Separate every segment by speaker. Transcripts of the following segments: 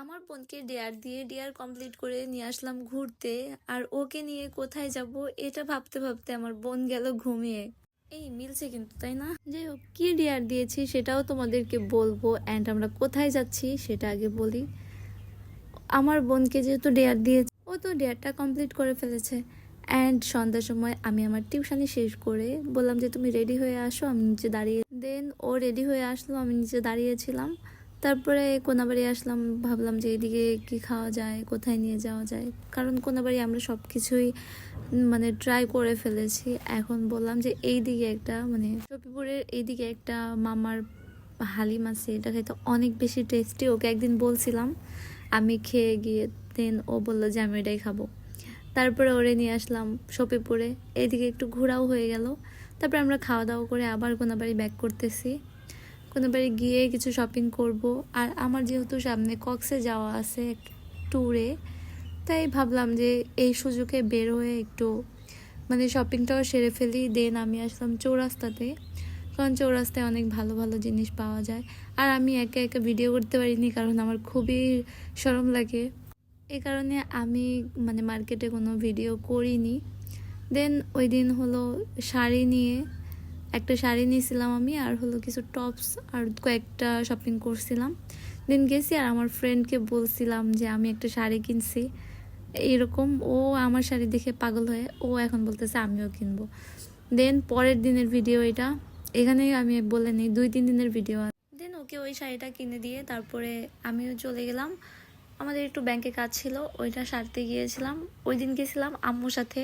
Speaker 1: আমার বোনকে ডেয়ার দিয়ে ডেয়ার কমপ্লিট করে নিয়ে আসলাম ঘুরতে। আর ওকে নিয়ে কোথায় যাব এটা ভাবতে ভাবতে আমার বোন গেল ঘুমিয়ে। এই মিলছে কিন্তু, তাই না? যাই হোক কি ডেয়ার দিয়েছি সেটাও তোমাদেরকে বলব। অ্যান্ড আমরা কোথায় যাচ্ছি সেটা আগে বলি। আমার বোনকে যেহেতু ডেয়ার দিয়েছে, ও তো ডেয়ারটা কমপ্লিট করে ফেলেছে। অ্যান্ড সন্ধ্যার সময় আমি আমার টিউশনি শেষ করে বললাম যে, তুমি রেডি হয়ে আসো? আমি নিচে দাঁড়িয়ে দেন ও রেডি হয়ে আসলো, আমি নিচে দাঁড়িয়েছিলাম। তারপরে কোনাবাড়ি আসলাম, ভাবলাম যে এইদিকে কি খাওয়া যায়, কোথায় নিয়ে যাওয়া যায়। কারণ কোনাবাড়ি আমরা সব কিছুই মানে ট্রাই করে ফেলেছি। এখন বললাম যে এই দিকে একটা মানে শপিপুরের এইদিকে একটা মামার হালিম আছে, এটা খেতে অনেক বেশি টেস্টি ওকে একদিন বলছিলাম, আমি খেয়ে গিয়ে দেন ও বলল যে আমি এটাই খাব। তারপরে ওরে নিয়ে আসলাম শপিপুরে এইদিকে একটু ঘোরাও হয়ে গেল। তারপরে আমরা খাওয়া দাওয়া করে আবার কোনাবাড়ি ব্যাক করতেছি। কোনাবাড়ি গিয়ে কিছু শপিং করব। আর আমার যেহেতু সামনে কক্সে যাওয়া আছে ট্যুরে তাই ভাবলাম যে এই সুযোগে বের হয়ে একটু মানে শপিংটাও সেরে ফেলি। দেন আমি আসলাম চৌরাস্তাতে। কারণ চৌরাস্তায় অনেক ভালো ভালো জিনিস পাওয়া যায়। আর আমি একা একা ভিডিও করতে পারিনি কারণ আমার খুবই সরম লাগে। এই কারণে আমি মানে মার্কেটে কোনো ভিডিও করিনি। দেন ওই দিন হলো শাড়ি নিয়ে একটা শাড়ি নিয়েছিলাম আমি আর হলো কিছু টপস আর কয়েকটা শপিং করছিলাম। দিন গেছি আর আমার ফ্রেন্ডকে বলছিলাম যে, আমি একটা শাড়ি কিনছি। এরকম ও আমার শাড়ি দেখে পাগল হয়ে ও এখন বলতেছে, আমিও কিনবো। দেন পরের দিনের ভিডিও এটা। এখানেই আমি বলে নিই, দুই, তিন দিনের ভিডিও দেন ওকে ওই শাড়িটা কিনে দিয়ে তারপরে আমিও চলে গেলাম। আমাদের একটু ব্যাংকে কাজ ছিল, ওইটা সারতে গিয়েছিলাম। ওই দিন গেছিলাম আম্মুর সাথে।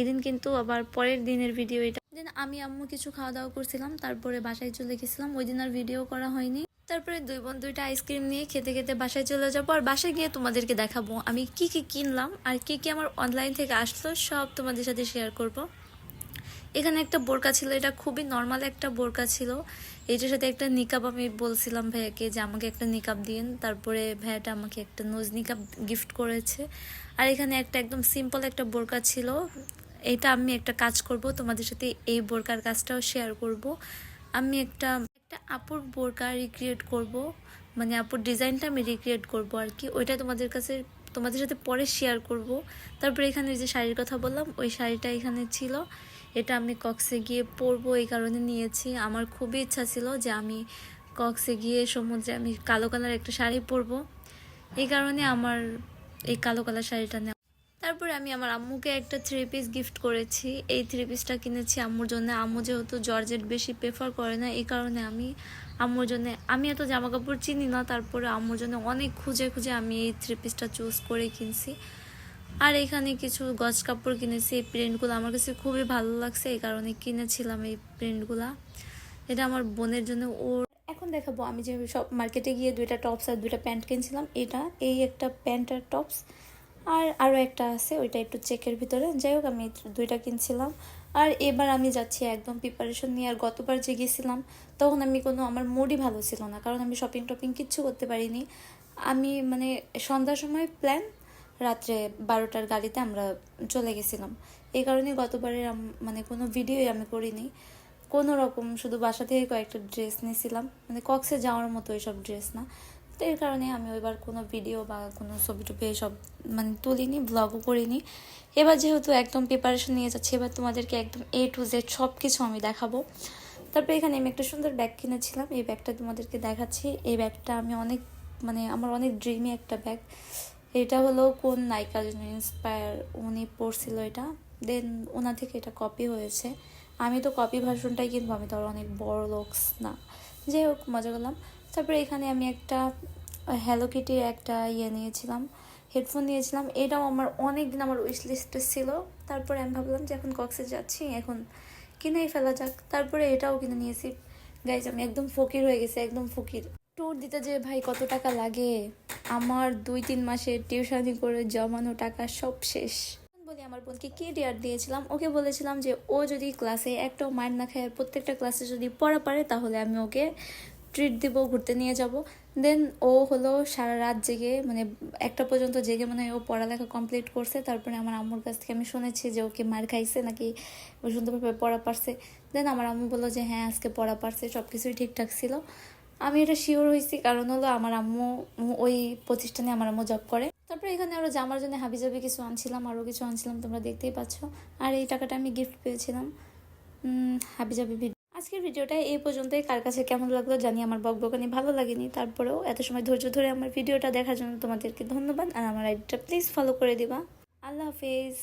Speaker 1: এদিন কিন্তু আবার পরের দিনের ভিডিও এটা। আমি আম্মু কিছু খাওয়া দাওয়া করছিলাম, তারপরে বাসায় চলে গেছিলাম। ওই দিন আর ভিডিও করা হয়নি। তারপরে দুই বোন দুইটা আইসক্রিম নিয়ে খেতে খেতে বাসায় চলে যাব আর বাসায় গিয়ে তোমাদেরকে দেখাবো আমি কি কি কিনলাম আর কি কি আমার অনলাইন থেকে আসলো, সব তোমাদের সাথে শেয়ার করব। এখানে একটা বোরকা ছিল, এটা খুবই নর্মাল একটা বোরকা ছিল। এটার সাথে একটা নিকাব আমি বলছিলাম ভাইয়াকে যে আমাকে একটা নিকাব দিন তারপরে ভাইয়াটা আমাকে একটা নোজ নিকাব গিফট করেছে। আর এখানে একটা একদম সিম্পল একটা বোরকা ছিল এটা আমি একটা কাজ করব, তোমাদের সাথে এই বোরকার কাজটাও শেয়ার করব। আমি একটা একটা আপুর বোরকা রিক্রিয়েট করব মানে আপুর ডিজাইনটা আমি রিক্রিয়েট করব আর কি। ওইটা তোমাদের কাছে, তোমাদের সাথে পরে শেয়ার করব। তারপরে এখানে যে শাড়ির কথা বললাম, ওই শাড়িটা এখানে ছিল। এটা আমি কক্সে গিয়ে পরবো, এই কারণে নিয়েছি। আমার খুবই ইচ্ছা ছিল যে আমি কক্সে গিয়ে সমুদ্রে আমি কালো কালার একটা শাড়ি পরবো। এই কারণে আমার এই কালো কালার শাড়িটা তারপরে আমি আমার আম্মুকে একটা থ্রি পিস গিফট করেছি। এই থ্রি পিসটা কিনেছি আম্মুর জন্য। আম্মু যেহেতু জর্জেট বেশি প্রেফার করে না, এই কারণে আমি আম্মুর জন্য, আমি এত জামা কাপড় চিনি না, তারপরে আম্মুর জন্য অনেক খুঁজে খুঁজে আমি এই থ্রি পিসটা চুজ করে কিনছি। আর এখানে কিছু গজ কাপড় কিনেছি, এই প্রিন্টগুলো আমার কাছে খুবই ভালো লাগছে, এই কারণে কিনেছিলাম এই প্রিন্টগুলা এটা আমার বোনের জন্য ওর এখন দেখাবো, আমি যে সব মার্কেটে গিয়ে দুইটা টপস আর দুইটা প্যান্ট কিনছিলাম। এটা, এই একটা প্যান্ট আর টপস আর আরও একটা আছে, ওইটা একটু চেকের ভিতরে। যাই হোক, আমি দুইটা কিনছিলাম। আর এবার আমি যাচ্ছি একদম প্রিপারেশন নিয়ে। আর গতবার যে গেছিলাম, তখন আমি কোনো, আমার মুডই ভালো ছিল না। কারণ আমি শপিং টপিং কিচ্ছু করতে পারিনি। আমি মানে সন্ধ্যার সময় প্ল্যান রাত্রে বারোটার গাড়িতে আমরা চলে গেছিলাম। এই কারণে গতবারের মানে কোনো ভিডিওই আমি করিনি। কোনো রকম শুধু বাসা থেকে কয়েকটা ড্রেস নিয়েছিলাম। মানে কক্সে যাওয়ার মতো এইসব ড্রেস না। তো এর কারণে আমি ওইবার কোনো ভিডিও বা কোনো ছবি টুপি এসব মানে তুলিনি ব্লগও করিনি। এবার যেহেতু একদম প্রিপারেশন নিয়ে যাচ্ছি, এবার তোমাদেরকে একদম এ টু জেড সব কিছু আমি দেখাবো। তারপরে এখানে আমি একটা সুন্দর ব্যাগ কিনেছিলাম। এই ব্যাগটা তোমাদেরকে দেখাচ্ছি। এই ব্যাগটা আমি অনেক মানে আমার অনেক ড্রিমি একটা ব্যাগ এটা হলো কোন নায়িকার জন্য ইন্সপায়ার উনি পড়ছিল এটা। দেন ওনা থেকে এটা কপি হয়েছে। আমি তো কপি ভার্সনটাই কিনবো, আমি তো অনেক বড় লোকস না। যাই হোক, মজা করলাম। তারপরে এখানে আমি একটা হ্যালো কিটির একটা ইয়ে নিয়েছিলাম, হেডফোন নিয়েছিলাম। এটাও আমার অনেক দিন আমার উইশ লিস্টে ছিল। তারপরে আমি ভাবলাম যে এখন কক্সে যাচ্ছি, এখন কিনেই ফেলা যাক। তারপরে এটাও কিনে নিয়েছি। গাইজ আমি একদম ফকির হয়ে গেছি, একদম ফকির। ট্যুর দিতে যে ভাই কত টাকা লাগে? আমার দুই তিন মাসে টিউশনি করে জমানো টাকা সব শেষ। বলি আমার বোনকে, কি ডিয়ার দিয়েছিলাম। ওকে বলেছিলাম যে, ও যদি ক্লাসে একটাও মার না খায়, প্রত্যেকটা ক্লাসে যদি পড়া পারে, তাহলে আমি ওকে ট্রিট দিব, ঘুরতে নিয়ে যাব। দেন ও হলো সারা রাত জেগে মানে একটা পর্যন্ত জেগে মানে ও পড়ালেখা কমপ্লিট করছে। তারপরে আমার আম্মুর কাছ থেকে আমি শুনেছি যে ওকে মার খাইছে নাকি ও সুন্দরভাবে পড়া পারছে। দেন আমার আম্মু বলল যে হ্যাঁ আজকে পড়া পারছে সব কিছুই ঠিকঠাক ছিল। আমি এটা শিওর হয়েছি কারণ হলো আমার আম্মু ওই প্রতিষ্ঠানে আমার আম্মু জব করে। তারপরে এখানে আরও জামার জন্য হাবিজাবি কিছু আনছিলাম আরও কিছু আনছিলাম, তোমরা দেখতেই পাচ্ছ। আর এই টাকাটা আমি গিফট পেয়েছিলাম হাবিজাবি আজকের ভিডিওটা এই পর্যন্তই। কার কাছে কেমন লাগল জানি আমার বকবকানি ভালো লাগেনি। তারপরেও এত সময় ধৈর্য ধরে আমার ভিডিওটা দেখার জন্য তোমাদেরকে ধন্যবাদ। আর আমার আইডিটা প্লিজ ফলো করে দিবা। আল্লাহ হাফিজ।